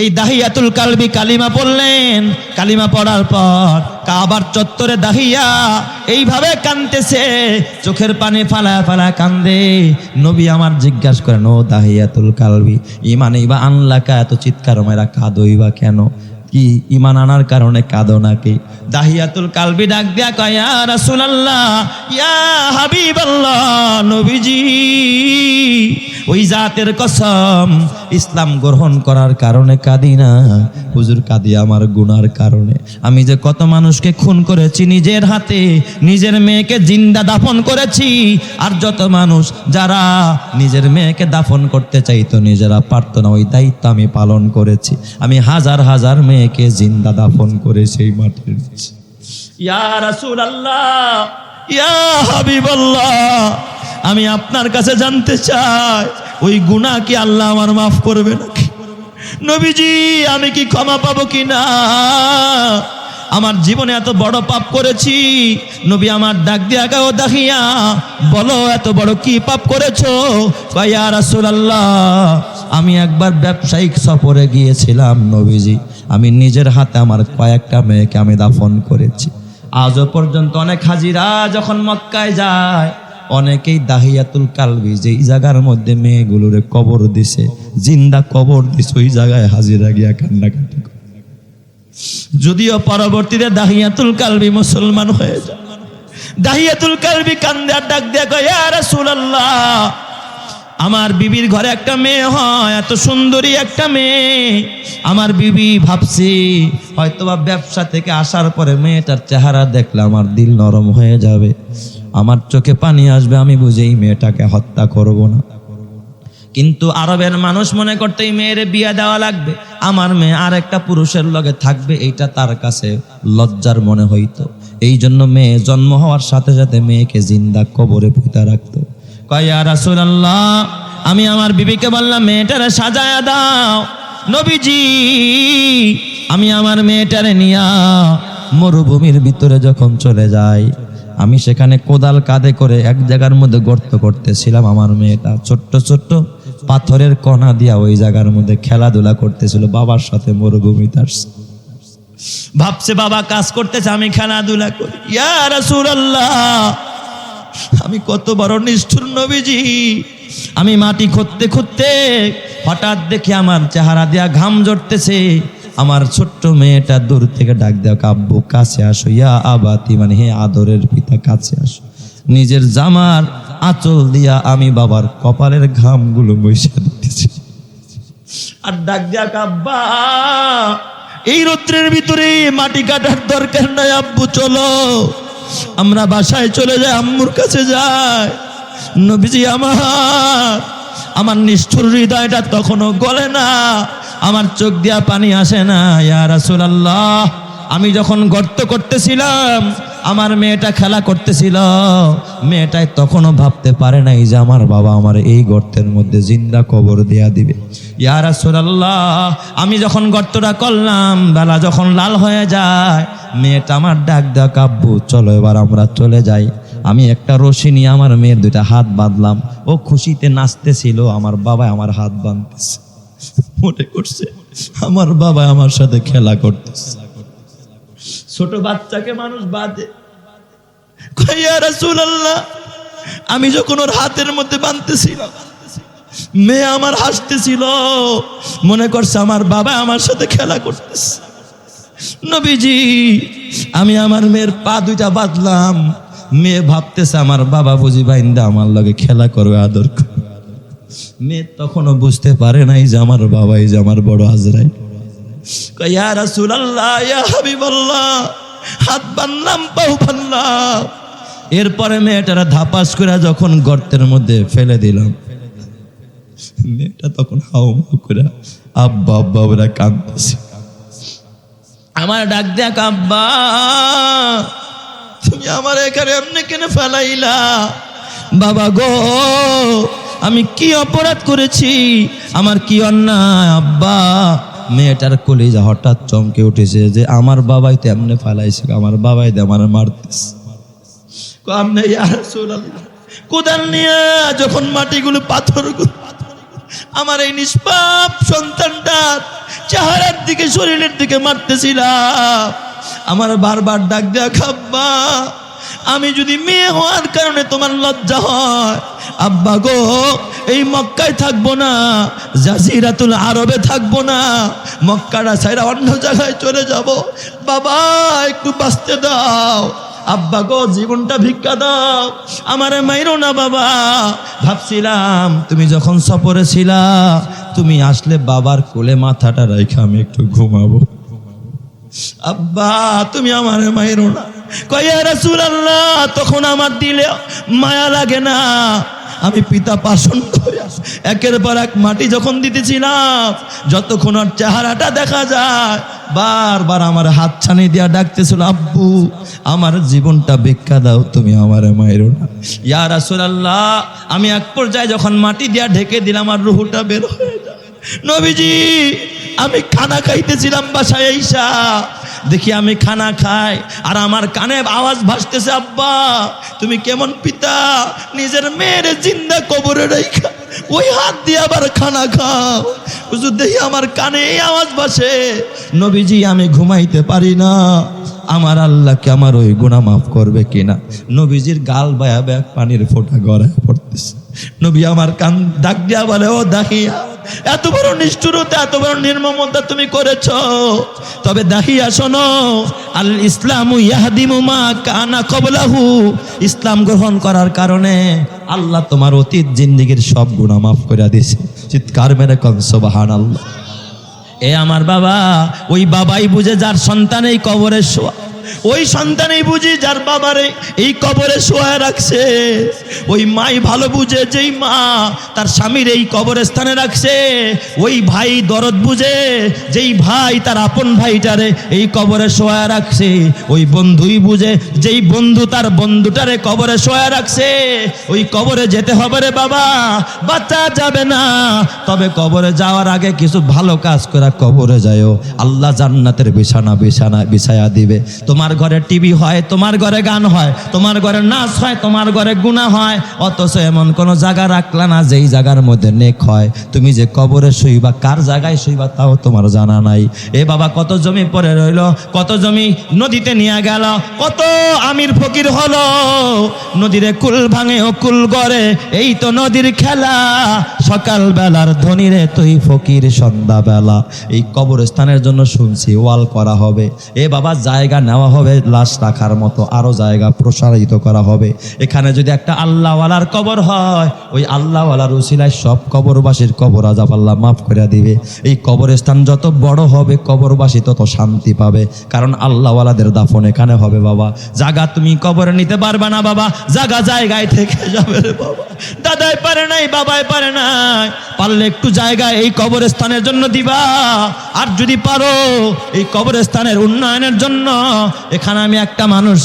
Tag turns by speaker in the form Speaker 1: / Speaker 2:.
Speaker 1: এই দাহিয়াতুল কালবি কালিমা পড়লেন। কালিমা পড়ার পর কাবার চত্বরে দাহিয়া এইভাবে কানতেছে। চোখের পানি ফালা ফালা কান্দে। নবী আমার জিজ্ঞাসা করেন, ও দাহিয়াতুল কালবি, ইমান ইবা আনলাকা? এত চিৎকার মেরা কাঁদইবা কেন? কি ইমান আনার কারণে কাঁদো নাকি? দাহিয়াতুল কালবি ডাক দিয়া কয় রাসূলুল্লাহ, ইয়া হাবিবাল্লাহ, নবীজি ওই জাতের কসম ইসলাম গ্রহণ করার কারণে কাঁদি না। হুজুর, কাঁদি আমার গুনার কারণে। আমি যে কত মানুষকে খুন করেছি, নিজের হাতে, নিজের মেয়েকে জিন্দা দাফন করেছি, আর যত মানুষ যারা নিজের মেয়েকে দাফন করতে চাইতো, নিজেরা পারতো না, ওই দায়িত্ব আমি পালন করেছি। আমি হাজার হাজার মেয়েকে জিন্দা দাফন করে সেই মাটির ইয়া রাসূল আল্লাহ ইয়া হাবিবাল্লাহ আমি আপনার কাছে জানতে চাই, ওই গুনাহ কি আল্লাহ আমার মাফ করবে নাকি? নবীজি, আমি কি ক্ষমা পাবো কি না? আমার জীবনে এত বড় পাপ করেছি, নবী আমার ডাক দিয়া গাও দেখিয়া বলো এত বড় কি পাপ করেছ? কয়া রাসূলুল্লাহ, আমি একবার ব্যবসায়িক সফরে গিয়েছিলাম নবীজি, আমি নিজের হাতে আমার কয়েকটা মেয়েকে আমি দাফন করেছি। আজও পর্যন্ত অনেক হাজিরা যখন মক্কায় যায় অনেকেই দাহিয়াতুল কালবি, যেই জায়গার মধ্যে মেয়েগুলোরে কবর দিছে, জিন্দা কবর দিছে, ওই জায়গায় হাজিরা গিয়া কান্নাকাটি। যদিও পরবর্তীতে দাহিয়াতুল কালবি মুসলমান হয়ে যায়। দাহিয়াতুল কালবি কান্দে আর ডাক ইয়া রাসূলুল্লাহ, আমার বিবির ঘরে একটা মেয়ে হয়, এত সুন্দরী একটা মেয়ে। আমার বিবি ভাবছি, হয়তোবা ব্যবসা থেকে আসার পরে মেয়েটার চেহারা দেখলে আমার দিল নরম হয়ে যাবে। আমার চোখে পানি আসবে, আমি বুঝে এই মেয়েটাকে হত্যা করব না। কিন্তু আরবের মানুষ মনে করতে, এই মেয়ের বিয়ে দেওয়া লাগবে। আমার মেয়ে আর একটা পুরুষের লগে থাকবে। এইটা তার কাছে লজ্জার মনে হইতো। এই জন্য মেয়ে জন্ম হওয়ার সাথে সাথে মেয়েকে জিন্দা কবরে পুঁতা রাখতো। কয়া রাসূলুল্লাহ, আমি আমার বিবিকে বললাম, মেয়েটারে সাজায়া দাও। নবীজি, আমি আমার মেয়েটারে নিয়া মরুভূমির ভিতরে যখন চলে যাই আমি সেখানে কোদাল কাঁধে করে এক জায়গার মধ্যে গর্ত করতেছিলাম আমার মেয়েটা। ছোট্ট ছোট্ট পাথরের কণা দিয়া ওই জায়গার মধ্যে খেলাধুলা করতেছিল, বাবার সাথে মরুভূমিতে আসছে। ভাবছে, বাবা, কাজ করতেছে, আমি খেলাধুলা করি। ইয়া রাসূলুল্লাহ, আমি কত বড় নিষ্ঠুর নবীজি। আমি মাটি খুঁড়তে খুঁড়তে হঠাৎ দেখি আমার চেহারা দিয়া ঘাম জড়তেছে আমার ছোট্ট মেয়েটা দূর থেকে ডাক দেওয়া কাব্বু, কাছে আসো। ইয়া আবাতি মানে হে আদরের পিতা, কাছে আসো। নিজের জামার আঁচল দিয়া আমি বাবার কপালের ঘামগুলো বৈশা দিতেছি। আর ডাক দেয়া, কাব্বা, এই রৌদ্রের ভিতরে মাটি কাটার দরকার নাই, আব্বু, চলো। আমরা বাসায় চলে যাই, আম্মুর কাছে যাই। নবীজি আমার আমার নিষ্ঠুর হৃদয়টা তখনও গলে না। আমার চোখ দিয়া পানি আসে না, ইয়া রাসূলুল্লাহ। আমি যখন গর্ত করতেছিলাম, আমার মেয়েটা খেলা করতেছিল। মেয়েটাই তখনও ভাবতে পারে নাই যে আমার বাবা আমার এই গর্তের মধ্যে জিন্দা কবর দেয়া দিবে। ইয়া রাসূলুল্লাহ, আমি যখন গর্তটা করলাম, বেলা যখন লাল হয়ে যায়, মেয়েটা আমার ডাক দেওয়া কাব্বু, চলো এবার আমরা চলে যাই। আমি একটা রশি নিয়ে আমার মেয়ের দুইটা হাত বাঁধলাম। ও খুশিতে নাচতেছিল, আমার বাবা আমার হাত বাঁধতেছে। মনে করছে, আমার বাবা আমার সাথে খেলা করতেছে। ছোট বাচ্চাকে মানুষ বাঁধে আমি যখন ওর হাতের মধ্যে বাঁধতেছিলাম, মেয়ে আমার হাসতেছিল, মনে করছে আমার বাবা আমার সাথে খেলা করতেছে। নবীজি, আমি আমার মেয়ের পা দুইটা বাঁধলাম, মেয়ে ভাবতেছে আমার বাবা বুঝি বাইন্দা আমার লগে খেলা করবে, আদর করবে। মেয়ে তখনও বুঝতে পারে নাই যে আমার বাবাই যে আমার বড় আজরাই ইয়া রাসূলুল্লাহ, ইয়া হাবিবাল্লাহ, হাত বানলাম, পাও বানলাম। এরপরে মেয়েটারা ধাপাস করে যখন গর্তের মধ্যে ফেলে দিলাম। মেয়েটা তখন হাউ মাও করে আব্বা আব্বা ওরা কাঁদতেছে। আমার ডাক দেখ, আব্বা, তুমি আমার এখানে এমনি কেন ফেলাইলা? বাবা গো, আমি কি অপরাধ করেছি? আমার কি অন্যায়? আব্বা, মেয়েটার কলিজা হঠাৎ চমকে উঠেছে যে আমার বাবাই তো এমনি ফেলাইছে আমার বাবাই আমার মারতেছে। রাসূলুল্লাহ, কোদাল নিয়ে যখন মাটিগুলো পাথরগুলো আমার এই নিষ্পাপ সন্তানটা চেহারার দিকে, শরীরের দিকে মারতেছিলাম। আমার বারবার ডাক দেয়া খাব্বা আমি যদি মেয়ে হওয়ার কারণে তোমার লজ্জা হয়, আব্বা গো, এই মক্কায় থাকব না, জাজিরাতুল আরবে থাকব না মক্কাটা ছাইরা অন্য জায়গায় চলে যাব। বাবা, একটু বাঁচতে দাও। আব্বা গো, জীবনটা ভিক্ষা দাও। আমারে মাইরো না বাবা। ভাবছিলাম, তুমি যখন সফরে ছিলা, তুমি আসলে বাবার কোলে মাথাটা রেখে আমি একটু ঘুমাবো। আব্বা, তুমি আমারে মাইরো না। কয়া রাসুল আল্লাহ তখন আমার দিলে মায়া লাগে না। আমি পিতা পাশন করে একের পর এক মাটি যখন দিতেছিলাম, যতক্ষণ আর চেহারাটা দেখা যায়, বারবার আমার হাত ছানি দিয়া ডাকতেছিল, আব্বু, আমার জীবনটা ভিক্ষা দাও, তুমি আমার মায়েরও না। ইয়া রাসুল আল্লাহ আমি এক পর্যায়ে যখন মাটি দিয়া ঢেকে দিলাম আমার রুহুটা বের হয়ে যায়। নবীজি, আমি খানা খাইতেছিলাম বাসায় এইসা দেখি আমি খানা খাই, আর আমার কানে আওয়াজ ভাসতেছে, আব্বা, তুমি কেমন পিতা? নিজের মেয়ের জিন্দা কবরে রেখা, ওই হাত দিয়ে আবার খানা খাও। হুজুর, দেখি আমার কানে আওয়াজ ভাসে। নবীজি, আমি ঘুমাইতে পারি না। আমার আল্লাহকে আমার ওই গুণা মাফ করবে কিনা? নবীজির গাল বায়া ব্যাগ পানির ফোঁটা গড়ায় পড়তেছে। নবী আমার কান ডাক দিয়া বলে, ও দাহিয়া, এত বড় নিষ্ঠুরতা, এত বড় নির্মমতা তুমি করেছ। তবে দাহিয়া শোনো, আল ইসলাম ইয়াহদিমু মা কানা কবলাহু। ইসলাম গ্রহণ করার কারণে আল্লাহ তোমার অতীত জিন্দিগির সব গুণা মাফ করে দিয়েছে। চিৎকার মেরে কন, সুবহানাল্লাহ। এ আমার বাবা ওই বাবাই বুঝে যার সন্তান এই কবরের শোয়া ওই সন্তানই বুঝি যার বাবারে এই কবরে শোয়া রাখছে। ওই মাই ভালো বুঝে, যেই মা তার স্বামীর এই কবরে স্থানে রাখছে। ওই ভাই দরদ বুঝে, যেই ভাই তার আপন ভাইটারে এই কবরে শোয়া রাখছে। ওই বন্ধুই বুঝে, যেই বন্ধু তার বন্ধুটারে কবরে শোয়া রাখছে। ওই কবরে যেতে হবে রে বাবা বাচ্চা যাবে না। তবে কবরে যাওয়ার আগে কিছু ভালো কাজ করা কবরে যায়ও। আল্লাহ জান্নাতের বিছানা বিছানা বিছায়া দিবে। তোমার ঘরে টিভি হয়, তোমার ঘরে গান হয়, তোমার ঘরে নাচ হয়, তোমার ঘরে গুণা হয়। অথচ এমন কোনো জায়গা রাখলা না যেই জায়গার মধ্যে নেক হয়। তুমি যে কবরে শুইবা, কার জায়গায় শুইবা তাও তোমার জানা নাই। এ বাবা, কত জমি পরে রইল, কত জমি নদীতে নিয়ে গেল, কত আমির ফকির হলো। নদীরে কুল ভাঙে ও কুল গড়ে, এই তো নদীর খেলা। সকাল বেলার ধনীরে তুই ফকির সন্ধ্যা বেলা এই কবরস্থানের জন্য শুনছি, ওয়াল করা হবে। এ বাবা, জায়গা নেওয়া হবে, লাশ রাখার মতো আরও জায়গা প্রসারিত করা হবে। এখানে যদি একটা আল্লাহওয়ালার কবর হয়, ওই আল্লাহওয়ালার উসিলায় সব কবরবাসীর কবর আজাব আল্লাহ মাফ করে দিবে। এই কবরস্থান যত বড় হবে, কবরবাসী তত শান্তি পাবে। কারণ আল্লাহওয়ালাদের দাফন এখানে হবে, বাবা। জায়গা তুমি কবরে নিতে পারবে না, বাবা। জায়গা জায়গায় থেকে যাবে বাবা। দাদাই পারে নাই, বাবাই পারে নাই। পারলে একটু জায়গা এই কবরস্থানের জন্য দিবা। আর যদি পারো, এই কবরস্থানের উন্নয়নের জন্য এখানে আমি একটা মানুষ